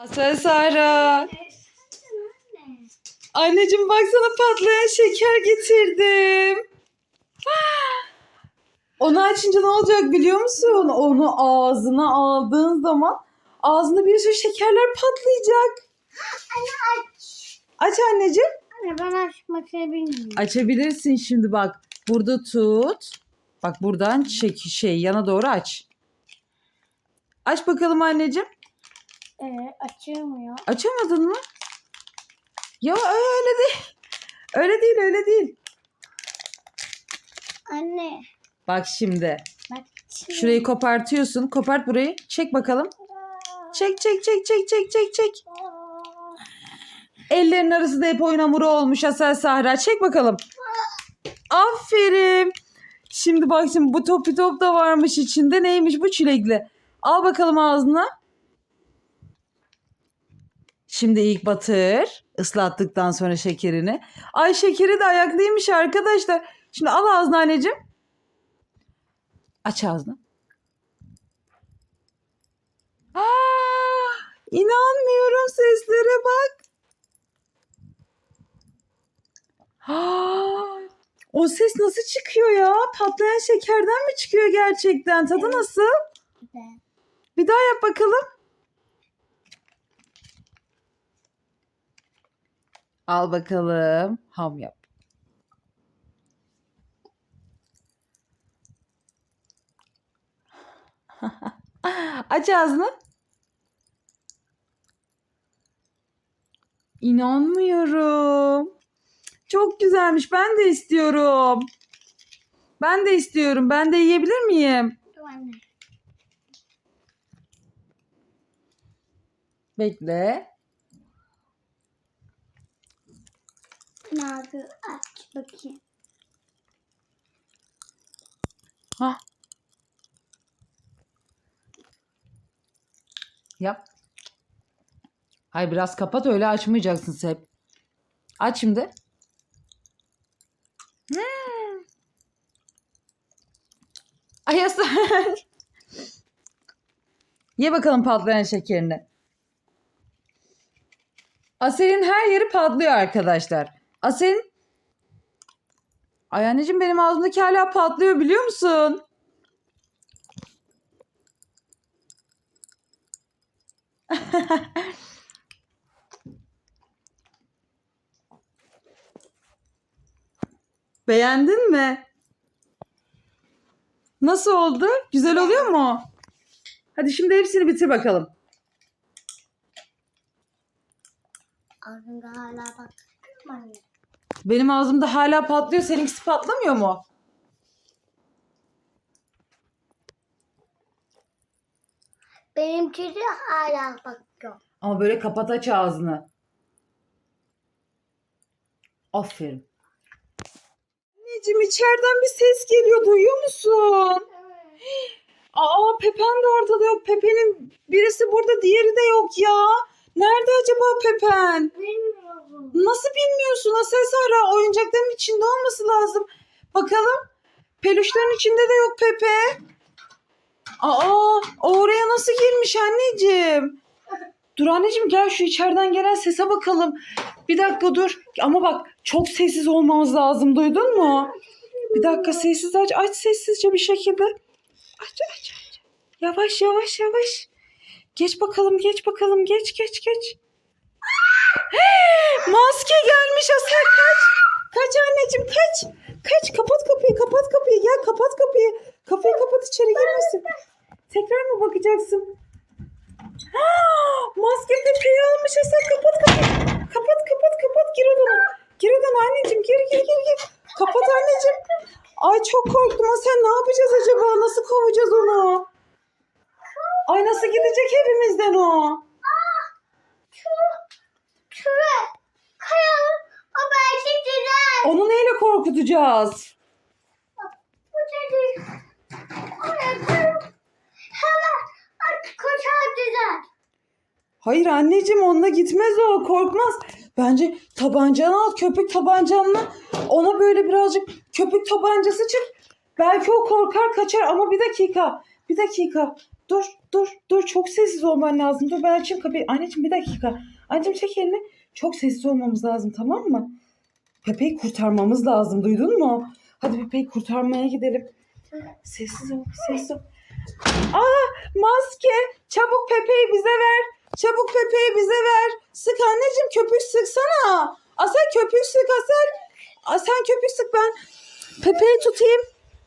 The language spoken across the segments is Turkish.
Asel Sara. Anneciğim baksana patlayan şeker getirdim. Onu açınca ne olacak biliyor musun? Onu ağzına aldığın zaman ağzında bir sürü şekerler patlayacak. Anne aç. Aç anneciğim. Anne ben açmak bilmiyorum. Açabilirsin şimdi bak. Burada tut. Bak buradan çek şey yana doğru aç. Aç bakalım anneciğim. Ee, açılmıyor. Açamadın mı? Ya öyle değil. Öyle değil öyle değil. Anne. Bak şimdi. Bak. Şurayı kopartıyorsun. Kopart burayı. Çek bakalım. Çek çek çek çek çek çek çek. Ellerin arasında hep oyun hamuru olmuş Asel Sahra. Çek bakalım. Aferin. Şimdi bak şimdi bu topi top da varmış içinde. Neymiş bu çilekli? Al bakalım ağzına. Şimdi ilk batır. Islattıktan sonra şekerini. Ay şekeri de ayaklıymış arkadaşlar. Şimdi al ağzına anneciğim. Aç ağzını. Aa, inanmıyorum seslere bak. Aa, o ses nasıl çıkıyor ya? Patlayan şekerden mi çıkıyor gerçekten? Tadı nasıl? Bir daha yap bakalım. Al bakalım. Ham yap. Aç ağzını. İnanmıyorum. Çok güzelmiş. Ben de istiyorum. Ben de istiyorum. Ben de yiyebilir miyim? Dur Nazlı aç bakayım. Ha. Yap. Hayır biraz kapat öyle açmayacaksın hep. Aç şimdi. Hmm. Ay. Ye bakalım patlayan şekerini. Asel'in her yeri patlıyor arkadaşlar. Asel'in Ay anneciğim benim ağzımdaki hala patlıyor biliyor musun? Beğendin mi? Nasıl oldu? Güzel oluyor mu? Hadi şimdi hepsini bitir bakalım. Ağzında hala bak. Anne. Benim ağzımda hala patlıyor. Seninkisi patlamıyor mu? Benimki de hala bakıyor. Ama böyle kapat aç ağzını. Aferin. Anneciğim içeriden bir ses geliyor. Duyuyor musun? Aa Pepen de ortada yok. Pepen'in birisi burada diğeri de yok ya. Nerede acaba Pepen? Bilmiyorum. Nasıl bilmiyorsun? Asel Sara oyuncakların içinde olması lazım. Bakalım. Peluşların içinde de yok Pepe. Aa, oraya nasıl girmiş anneciğim? Dur anneciğim gel şu içeriden gelen sese bakalım. Bir dakika dur. Ama bak çok sessiz olmamız lazım. Duydun mu? Bir dakika sessiz aç. Aç sessizce bir şekilde. Aç aç aç. Yavaş yavaş yavaş. Geç bakalım geç bakalım geç geç geç. Maske gelmiş Asel kaç. Kaç anneciğim kaç. Kaç kapat kapıyı kapat kapıyı gel kapat kapıyı. Kapıyı kapat içeri girmesin. Tekrar mı bakacaksın? Ah, Maske Pepe'yi almış Asel kapat kapıyı. Kapat kapat kapat gir odana. Gir odana anneciğim gir gir gir gir. Kapat anneciğim. Ay çok korktum Asel ne yapacağız acaba? Nasıl kovacağız onu? Ay nasıl gidecek evimizden o? Güzel. Onu neyle korkutacağız? Hayır anneciğim onunla gitmez o korkmaz. Bence tabancanı al köpük tabancanla ona böyle birazcık köpük tabancası çık. Belki o korkar kaçar ama bir dakika bir dakika dur dur dur çok sessiz olman lazım. Dur ben açayım kapıyı. Anneciğim bir dakika. Anneciğim çek elini. Çok sessiz olmamız lazım tamam mı? Pepe'yi kurtarmamız lazım duydun mu? Hadi Pepe'yi kurtarmaya gidelim. Sessiz ol sessiz ol. Aa maske çabuk Pepe'yi bize ver. Çabuk Pepe'yi bize ver. Sık anneciğim köpük sıksana. Asel köpük sık Asel. Aa, sen köpük sık ben Pepe'yi tutayım.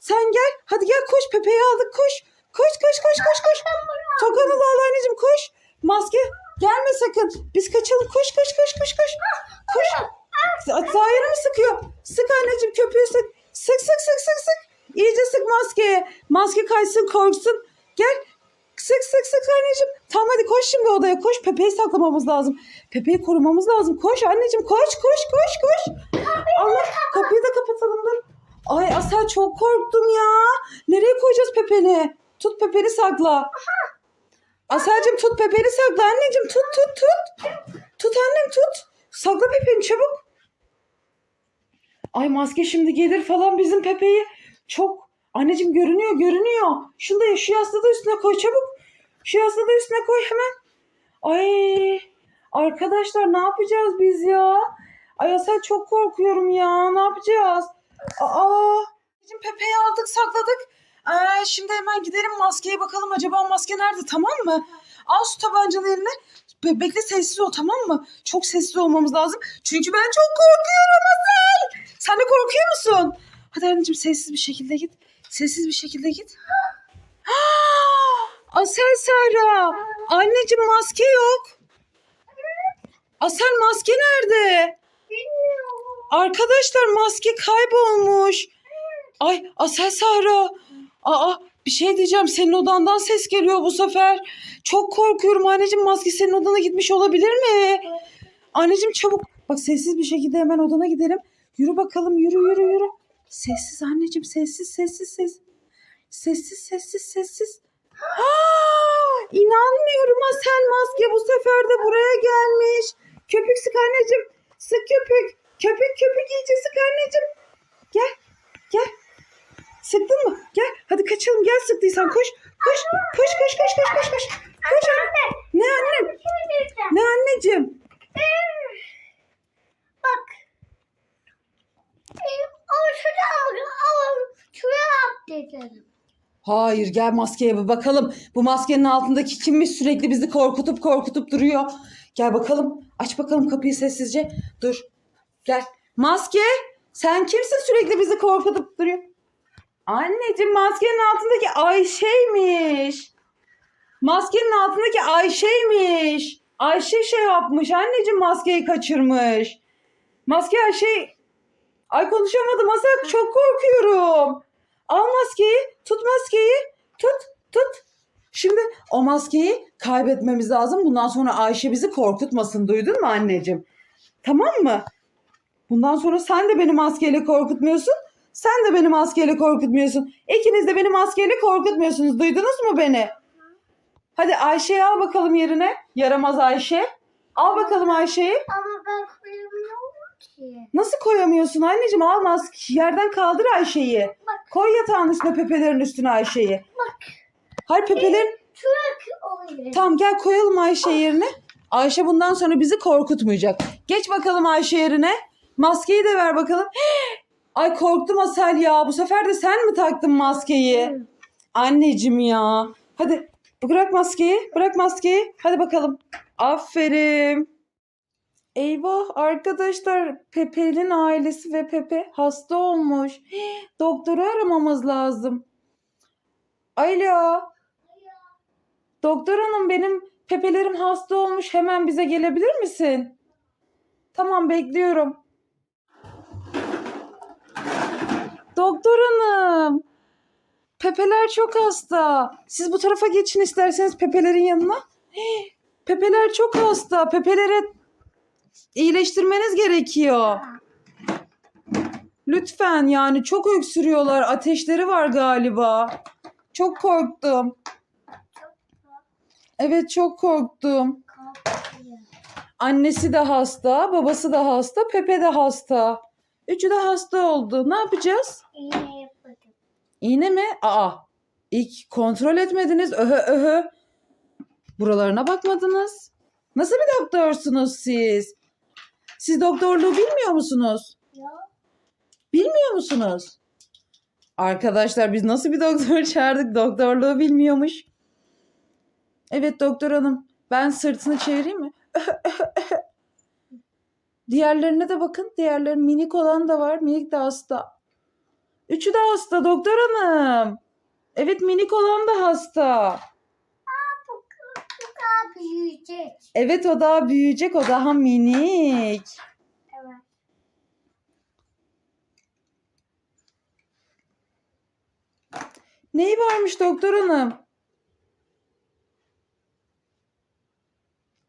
Sen gel. Hadi gel koş. Pepe'yi aldık koş. Koş koş koş koş koş. Tokanı da al anneciğim koş. Maske gelme sakın. Biz kaçalım. Koş koş koş koş koş. Koş. Zahir'i mi sıkıyor? Sık anneciğim köpüğü sık. Sık sık sık sık sık. İyice sık maskeye. Maske kaçsın korksun. Gel. Sık sık sık anneciğim. Tamam hadi koş şimdi odaya koş. Pepe'yi saklamamız lazım. Pepe'yi korumamız lazım. Koş anneciğim koş koş koş koş. Allah kapıyı da kapatalım dur. Ay Asel çok korktum ya. Nereye koyacağız Pepe'ni? Tut Pepe'ni sakla. Aselcim tut Pepe'ni sakla anneciğim tut tut tut. Tut annem tut. Sakla Pepe'ni çabuk. Ay maske şimdi gelir falan bizim Pepe'yi. Çok anneciğim görünüyor görünüyor. Şunu da şu yastığı da üstüne koy çabuk. Şu yastığı da üstüne koy hemen. Ay arkadaşlar ne yapacağız biz ya? Ay Asel çok korkuyorum ya. Ne yapacağız? Aa, bizim Pepe'yi aldık sakladık. Ee, şimdi hemen gidelim maskeye bakalım acaba maske nerede tamam mı? Al şu tabancalı eline. Be- bekle sessiz ol tamam mı? Çok sessiz olmamız lazım. Çünkü ben çok korkuyorum Asel. Sen de korkuyor musun? Hadi anneciğim sessiz bir şekilde git. Sessiz bir şekilde git. Asel Sara. Anneciğim maske yok. Asel maske nerede? Bilmiyorum. Arkadaşlar maske kaybolmuş. Ay Asel Sahra. Aa bir şey diyeceğim senin odandan ses geliyor bu sefer. Çok korkuyorum anneciğim maske senin odana gitmiş olabilir mi? Anneciğim çabuk bak sessiz bir şekilde hemen odana gidelim. Yürü bakalım yürü yürü yürü. Sessiz anneciğim sessiz sessiz sessiz. Sessiz sessiz sessiz. Aa, inanmıyorum Asel maske bu sefer de buraya gelmiş. Köpük sık anneciğim. Sık köpük. Köpük köpük iyice sık anneciğim. Gel. Gel. Sıktın mı? Gel. Hadi kaçalım. Gel sıktıysan koş. Koş. Koş koş koş koş koş koş. Koş anne. Ne annem? Şey. Ne anneciğim? Bak. O şuraya al. Şuraya at dedim. Hayır gel maskeye bir bakalım. Bu maskenin altındaki kimmiş sürekli bizi korkutup korkutup duruyor. Gel bakalım. Aç bakalım kapıyı sessizce. Dur. Gel. Maske sen kimsin sürekli bizi korkutup duruyor? Anneciğim maskenin altındaki Ayşe'ymiş. Maskenin altındaki Ayşe'ymiş. Ayşe şey yapmış. Anneciğim maskeyi kaçırmış. Maske Ayşe... Ay konuşamadım Hasan çok korkuyorum. Al maskeyi, tut maskeyi, tut, tut. Şimdi o maskeyi kaybetmemiz lazım. Bundan sonra Ayşe bizi korkutmasın. Duydun mu anneciğim? Tamam mı? Bundan sonra sen de beni maskeyle korkutmuyorsun. Sen de beni maskeyle korkutmuyorsun. İkiniz de beni maskeyle korkutmuyorsunuz. Duydunuz mu beni? Hadi Ayşe'yi al bakalım yerine. Yaramaz Ayşe. Al bakalım Ayşe'yi. Ama ben koyamıyorum ki. Nasıl koyamıyorsun anneciğim? Al maske. Yerden kaldır Ayşe'yi. Koy yatağın üstüne pepelerin üstüne Ayşe'yi. Bak. Hayır pepelerin Şuraya oluyor. Tamam gel koyalım Ayşe yerine. Ayşe bundan sonra bizi korkutmayacak. Geç bakalım Ayşe yerine. Maskeyi de ver bakalım. Ay korktum Asel ya. Bu sefer de sen mi taktın maskeyi? Hı. Anneciğim ya. Hadi bırak maskeyi. Bırak maskeyi. Hadi bakalım. Aferin. Eyvah arkadaşlar Pepe'nin ailesi ve Pepe hasta olmuş. Doktoru aramamız lazım. Alo. Doktor hanım benim Pepelerim hasta olmuş hemen bize gelebilir misin? Tamam bekliyorum. Doktor hanım. Pepeler çok hasta. Siz bu tarafa geçin isterseniz Pepelerin yanına. Hii, Pepeler çok hasta. Pepelere iyileştirmeniz gerekiyor. Lütfen yani çok öksürüyorlar. Ateşleri var galiba. Çok korktum. Evet çok korktum. Annesi de hasta, babası da hasta, Pepe de hasta. Üçü de hasta oldu. Ne yapacağız? İğne yapmadım. İğne mi? Aa. İlk kontrol etmediniz. Öhö öhö. Buralarına bakmadınız. Nasıl bir doktorsunuz siz? Siz doktorluğu bilmiyor musunuz? Yok. Bilmiyor musunuz? Arkadaşlar biz nasıl bir doktor çağırdık doktorluğu bilmiyormuş. Evet doktor hanım ben sırtını çevireyim mi? Diğerlerine de bakın. Diğerlerin minik olan da var. Minik de hasta. Üçü de hasta doktor hanım. Evet minik olan da hasta. Kadar büyüyecek. Evet o daha büyüyecek o daha minik. Evet. Neyi varmış doktor hanım?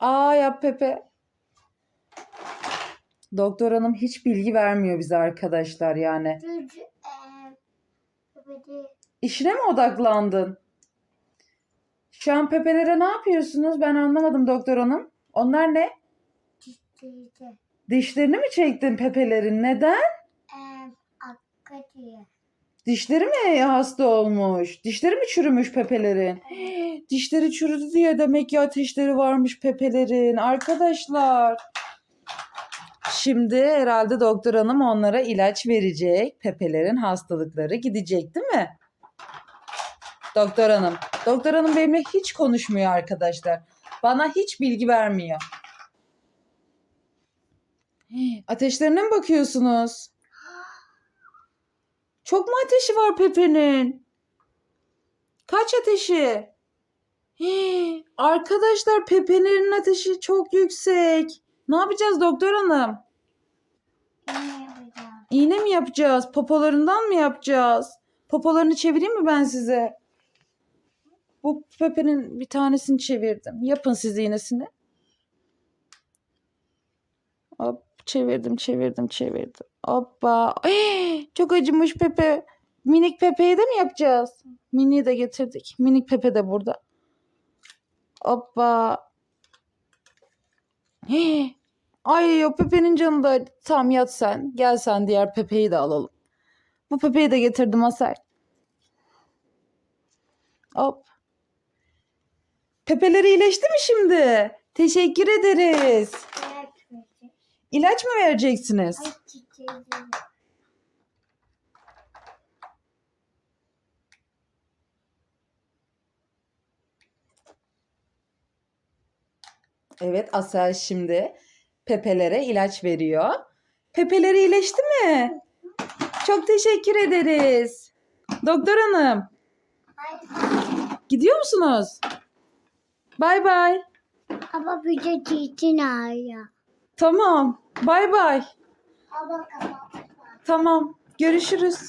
Aa yap Pepe. Doktor hanım hiç bilgi vermiyor bize arkadaşlar yani. İşine mi odaklandın? Şu an Pepe'lere ne yapıyorsunuz? Ben anlamadım doktor hanım. Onlar ne? Ciddiydi. Dişlerini mi çektin Pepe'lerin? Neden? Akka diye. Dişleri mi hasta olmuş? Dişleri mi çürümüş Pepe'lerin? Dişleri çürüdü diye demek ki ateşleri varmış Pepe'lerin. Arkadaşlar. Şimdi herhalde doktor hanım onlara ilaç verecek. Pepe'lerin hastalıkları gidecek değil mi? Doktor hanım. Doktor hanım benimle hiç konuşmuyor arkadaşlar. Bana hiç bilgi vermiyor. Ateşlerine mi bakıyorsunuz? Çok mu ateşi var Pepe'nin? Kaç ateşi? Hii, arkadaşlar Pepe'nin ateşi çok yüksek. Ne yapacağız doktor hanım? İğne mi yapacağız? Popolarından mı yapacağız? Popolarını çevireyim mi ben size? Bu Pepe'nin bir tanesini çevirdim. Yapın siz iğnesini. Hop çevirdim çevirdim çevirdim. Hoppa. Ay, çok acımış Pepe. Minik Pepe'yi de mi yapacağız? Mini'yi de getirdik. Minik Pepe de burada. Hoppa. Hii. Ay o Pepe'nin canı da tam yat sen. Gel sen diğer Pepe'yi de alalım. Bu Pepe'yi de getirdim Asel. Hop. Pepe'leri iyileşti mi şimdi? Teşekkür ederiz. İlaç mı vereceksiniz? Evet Asel şimdi Pepe'lere ilaç veriyor. Pepe'leri iyileşti mi? Çok teşekkür ederiz. Doktor hanım gidiyor musunuz? Bay bay. Ama de ciddi ağrıyor. Tamam. Bay bay. Tamam. Görüşürüz.